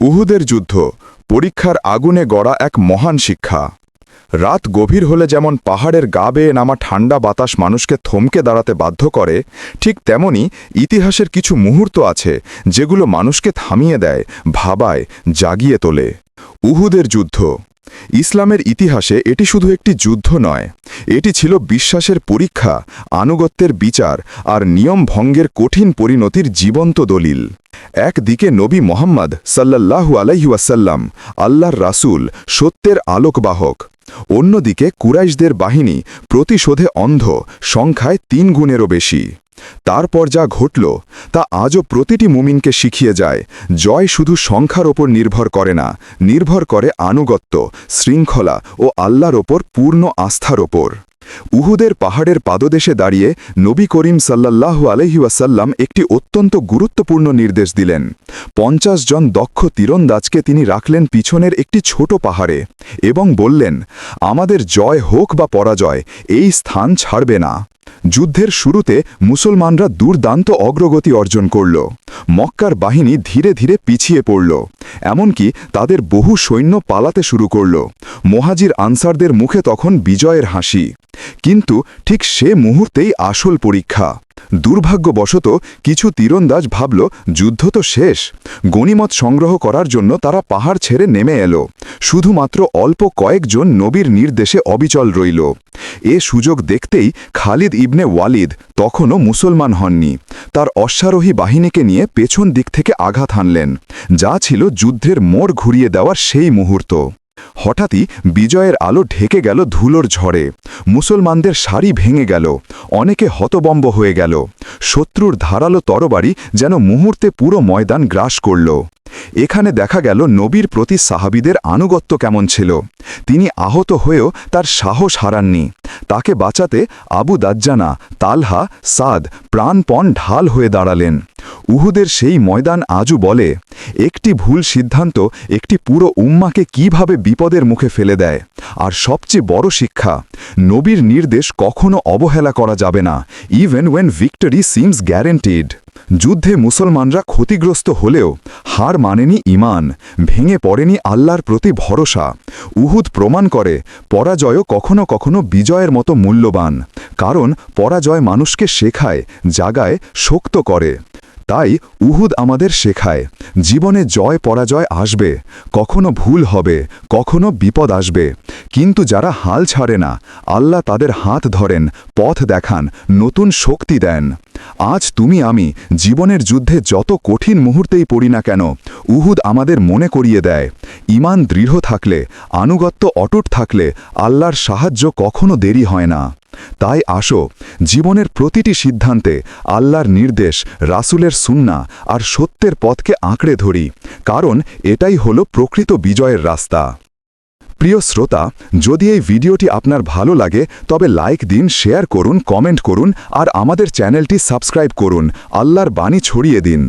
উহুদের যুদ্ধ, পরীক্ষার আগুনে গড়া এক মহান শিক্ষা। রাত গভীর হলে যেমন পাহাড়ের গা বেয়ে নামা ঠান্ডা বাতাস মানুষকে থমকে দাঁড়াতে বাধ্য করে, ঠিক তেমনি ইতিহাসের কিছু মুহূর্ত আছে যেগুলো মানুষকে থামিয়ে দেয়, ভাবায়, জাগিয়ে তোলে। উহুদের যুদ্ধ ইসলামের ইতিহাসে এটি শুধু একটি যুদ্ধ নয়, এটি ছিল বিশ্বাসের পরীক্ষা, আনুগত্যের বিচার আর নিয়ম ভঙ্গের কঠিন পরিণতির জীবন্ত দলিল। একদিকে নবী মোহাম্মদ সাল্লাহু আলাইহাসাল্লাম আল্লাহর রাসুল, সত্যের আলোকবাহক। অন্যদিকে কুরাইশদের বাহিনী প্রতিশোধে অন্ধ, সংখ্যায় তিন গুণেরও বেশি। তারপর যা ঘটল, তা আজও প্রতিটি মুমিনকে শিখিয়ে যায়, জয় শুধু সংখ্যার ওপর নির্ভর করে না, নির্ভর করে আনুগত্য, শৃঙ্খলা ও আল্লাহর ওপর পূর্ণ আস্থার ওপর। উহুদের পাহাড়ের পাদদেশে দাঁড়িয়ে নবী করিম সাল্লাল্লাহু আলহিউসাল্লাম একটি অত্যন্ত গুরুত্বপূর্ণ নির্দেশ দিলেন। পঞ্চাশ জন দক্ষ তীরন্দাজকে তিনি রাখলেন পিছনের একটি ছোট পাহাড়ে এবং বললেন, আমাদের জয় হোক বা পরাজয়, এই স্থান ছাড়বে না। যুদ্ধের শুরুতে মুসলমানরা দুর্দান্ত অগ্রগতি অর্জন করল। মক্কার বাহিনী ধীরে ধীরে পিছিয়ে পড়ল, এমনকি তাদের বহু সৈন্য পালাতে শুরু করল। মোহাজির আনসারদের মুখে তখন বিজয়ের হাসি। কিন্তু ঠিক সে মুহূর্তেই আসল পরীক্ষা। দুর্ভাগ্যবশত কিছু তীরন্দাজ ভাবল, যুদ্ধ তো শেষ। গণিমত সংগ্রহ করার জন্য তারা পাহাড় ছেড়ে নেমে এলো। শুধুমাত্র অল্প কয়েকজন নবীর নির্দেশে অবিচল রইল। এ সুযোগ দেখতেই খালিদ ইবনে ওয়ালিদ তখনও মুসলমান হননি। তার অশ্বারোহী বাহিনীকে নিয়ে পেছন দিক থেকে আঘাত হানলেন, যা ছিল যুদ্ধের মোড় ঘুরিয়ে দেওয়ার সেই মুহূর্ত। হঠাৎই বিজয়ের আলো ঢেকে গেল ধুলোর ঝড়ে। মুসলমানদের শাড়ি ভেঙে গেল, অনেকে হতবম্ব হয়ে গেল। শত্রুর ধারালো তরবারি যেন মুহূর্তে পুরো ময়দান গ্রাস করল। এখানে দেখা গেল নবীর প্রতি সাহাবিদের আনুগত্য কেমন ছিল। তিনি আহত হয়েও তার সাহস হারাননি। তাকে বাঁচাতে আবু দাজ্জানা, তালহা, সাদ প্রাণপণ ঢাল হয়ে দাঁড়ালেন। উহুদের সেই ময়দান আজও বলে, একটি ভুল সিদ্ধান্ত একটি পুরো উম্মাকে কীভাবে বিপদের মুখে ফেলে দেয়? আর সবচেয়ে বড় শিক্ষা, নবীর নির্দেশ কখনো অবহেলা করা যাবে না even when victory seems guaranteed যুদ্ধে মুসলমানরা ক্ষতিগ্রস্ত হলেও হার মানেনি ইমান ভেঙে পড়েনি আল্লাহর প্রতি ভরসা। উহুদ প্রমাণ করে, পরাজয়ও কখনো কখনো বিজয়ের মতো মূল্যবান, কারণ পরাজয় মানুষকে শেখায়, জাগায়, শক্ত করে। তাই উহুদ আমাদের শেখায়, জীবনে জয় পরাজয় আসবে, কখনো ভুল হবে, কখনো বিপদ আসবে। কিন্তু যারা হাল ছাড়ে না, আল্লাহ তাদের হাত ধরেন, পথ দেখান, নতুন শক্তি দেন। আজ তুমি, আমি জীবনের যুদ্ধে যত কঠিন মুহূর্তেই পড়ি না কেন, উহুদ আমাদের মনে করিয়ে দেয়। ইমান দৃঢ় থাকলে, আনুগত্য অটুট থাকলে, আল্লাহর সাহায্য কখনো দেরি হয় না। তাই আসো, জীবনের প্রতিটি সিদ্ধান্তে আল্লাহর নির্দেশ, রাসুলের সুন্না আর সত্যের পথকে আঁকড়ে ধরি, কারণ এটাই হলো প্রকৃত বিজয়ের রাস্তা। প্রিয় শ্রোতা, যদি এই ভিডিওটি আপনার ভালো লাগে, তবে লাইক দিন, শেয়ার করুন, কমেন্ট করুন, আর আমাদের চ্যানেলটি সাবস্ক্রাইব করুন। আল্লাহর বাণী ছড়িয়ে দিন।